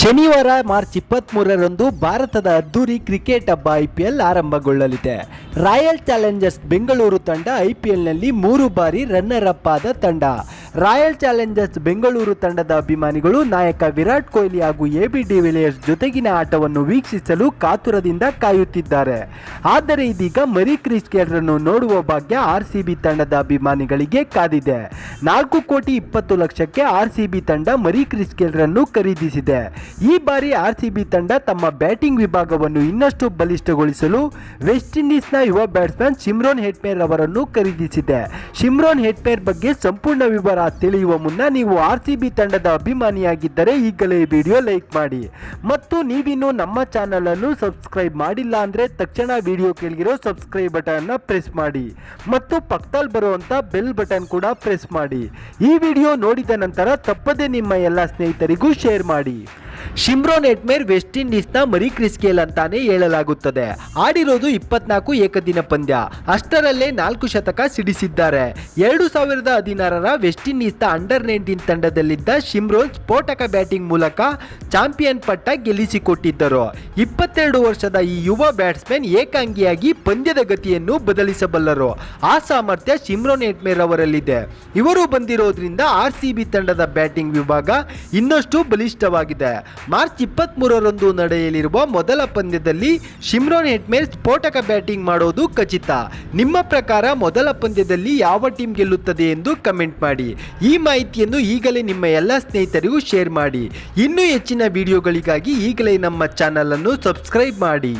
ಶನಿವಾರ ಮಾರ್ಚ್ ಇಪ್ಪತ್ತ್ಮೂರರಂದು ಭಾರತದ ಅದ್ದೂರಿ ಕ್ರಿಕೆಟ್ ಹಬ್ಬ ಐ ಪಿ ಎಲ್ ಆರಂಭಗೊಳ್ಳಲಿದೆ. ರಾಯಲ್ ಚಾಲೆಂಜರ್ಸ್ ಬೆಂಗಳೂರು ತಂಡ ಐ ಪಿ ಎಲ್ನಲ್ಲಿ ಮೂರು ಬಾರಿ ರನ್ನರ್ ಅಪ್ ಆದ ತಂಡ. ರಾಯಲ್ ಚಾಲೆಂಜರ್ಸ್ ಬೆಂಗಳೂರು ತಂಡದ ಅಭಿಮಾನಿಗಳು ನಾಯಕ ವಿರಾಟ್ ಕೊಹ್ಲಿ ಹಾಗೂ ಎ ಬಿ ಡಿವಿಲಿಯರ್ಸ್ ಜೊತೆಗಿನ ಆಟವನ್ನು ವೀಕ್ಷಿಸಲು ಕಾತುರದಿಂದ ಕಾಯುತ್ತಿದ್ದಾರೆ. ಆದರೆ ಇದೀಗ ಮರಿ ಕ್ರಿಸ್ ಕೇಲ್ರನ್ನು ನೋಡುವ ಭಾಗ್ಯ ಆರ್ ಸಿ ತಂಡದ ಅಭಿಮಾನಿಗಳಿಗೆ ಕಾದಿದೆ. ನಾಲ್ಕು ಕೋಟಿ ಇಪ್ಪತ್ತು ಲಕ್ಷಕ್ಕೆ ಆರ್ ಸಿ ತಂಡ ಮರಿ ಕ್ರಿಸ್ ಕೇಲ್ರನ್ನು ಖರೀದಿಸಿದೆ. ಈ ಬಾರಿ ಆರ್ ಸಿ ತಂಡ ತಮ್ಮ ಬ್ಯಾಟಿಂಗ್ ವಿಭಾಗವನ್ನು ಇನ್ನಷ್ಟು ಬಲಿಷ್ಠಗೊಳಿಸಲು ವೆಸ್ಟ್ ಇಂಡೀಸ್ನ ಯುವ ಬ್ಯಾಟ್ಸ್ಮನ್ ಶಿಮ್ರೋನ್ ಹೆಟ್ಮೇರ್ ಅವರನ್ನು ಖರೀದಿಸಿದೆ. ಶಿಮ್ರೋನ್ ಹೆಟ್ಮೇರ್ ಬಗ್ಗೆ ಸಂಪೂರ್ಣ ವಿವರ ತಿಳಿಯುವ ಮುನ್ನ ನೀವು ಆರ್ ಸಿ ಬಿ ತಂಡದ ಅಭಿಮಾನಿಯಾಗಿದ್ದರೆ ಈಗಲೇ ವಿಡಿಯೋ ಲೈಕ್ ಮಾಡಿ. ಮತ್ತು ನೀವಿನ್ನು ನಮ್ಮ ಚಾನಲನ್ನು ಸಬ್ಸ್ಕ್ರೈಬ್ ಮಾಡಿಲ್ಲ ಅಂದ್ರೆ ತಕ್ಷಣ ವಿಡಿಯೋ ಕೇಳಿರೋ ಸಬ್ಸ್ಕ್ರೈಬ್ ಬಟನ್ ಅನ್ನ ಪ್ರೆಸ್ ಮಾಡಿ. ಮತ್ತು ಪಕ್ಕದಲ್ಲಿ ಬರುವಂತ ಬೆಲ್ ಬಟನ್ ಕೂಡ ಪ್ರೆಸ್ ಮಾಡಿ. ಈ ವಿಡಿಯೋ ನೋಡಿದ ನಂತರ ತಪ್ಪದೆ ನಿಮ್ಮ ಎಲ್ಲ ಸ್ನೇಹಿತರಿಗೂ ಶೇರ್ ಮಾಡಿ. ಶಿಮ್ರೋನ್ ಎಟ್ಮೇರ್ ವೆಸ್ಟ್ ಇಂಡೀಸ್ನ ಮರಿ ಕ್ರಿಸ್ಕೇಲ್ ಅಂತಾನೆ ಹೇಳಲಾಗುತ್ತದೆ. ಆಡಿರೋದು ಇಪ್ಪತ್ನಾಲ್ಕು ಏಕದಿನ ಪಂದ್ಯ. ಅಷ್ಟರಲ್ಲೇ ನಾಲ್ಕು ಶತಕ ಸಿಡಿಸಿದ್ದಾರೆ. ಎರಡು ಸಾವಿರದ ಹದಿನಾರರ ವೆಸ್ಟ್ ಇಂಡೀಸ್ನ ಅಂಡರ್ ನೈನ್ಟೀನ್ ತಂಡದಲ್ಲಿದ್ದ ಶಿಮ್ರೋನ್ ಸ್ಫೋಟಕ ಬ್ಯಾಟಿಂಗ್ ಮೂಲಕ ಚಾಂಪಿಯನ್ ಪಟ್ಟ ಗೆಲ್ಲಿಸಿಕೊಟ್ಟಿದ್ದರು. ಇಪ್ಪತ್ತೆರಡು ವರ್ಷದ ಈ ಯುವ ಬ್ಯಾಟ್ಸ್ಮನ್ ಏಕಾಂಗಿಯಾಗಿ ಪಂದ್ಯದ ಗತಿಯನ್ನು ಬದಲಿಸಬಲ್ಲರು. ಆ ಸಾಮರ್ಥ್ಯ ಶಿಮ್ರೋನ್ ಎಟ್ಮೇರ್ ಅವರಲ್ಲಿದೆ. ಇವರು ಬಂದಿರೋದ್ರಿಂದ ಆರ್ ಸಿ ಬಿ ತಂಡದ ಬ್ಯಾಟಿಂಗ್ ವಿಭಾಗ ಇನ್ನಷ್ಟು ಬಲಿಷ್ಠವಾಗಿದೆ. ಮಾರ್ಚ್ ಇಪ್ಪತ್ತ್ಮೂರರಂದು ನಡೆಯಲಿರುವ ಮೊದಲ ಪಂದ್ಯದಲ್ಲಿ ಶಿಮ್ರೋನ್ ಹೆಟ್ಮೇರ್ ಸ್ಫೋಟಕ ಬ್ಯಾಟಿಂಗ್ ಮಾಡೋದು ಖಚಿತ. ನಿಮ್ಮ ಪ್ರಕಾರ ಮೊದಲ ಪಂದ್ಯದಲ್ಲಿ ಯಾವ ಟೀಮ್ ಗೆಲ್ಲುತ್ತದೆ ಎಂದು ಕಮೆಂಟ್ ಮಾಡಿ. ಈ ಮಾಹಿತಿಯನ್ನು ಈಗಲೇ ನಿಮ್ಮ ಎಲ್ಲ ಸ್ನೇಹಿತರಿಗೂ ಶೇರ್ ಮಾಡಿ. ಇನ್ನೂ ಹೆಚ್ಚಿನ ವಿಡಿಯೋಗಳಿಗಾಗಿ ಈಗಲೇ ನಮ್ಮ ಚಾನಲನ್ನು ಸಬ್ಸ್ಕ್ರೈಬ್ ಮಾಡಿ.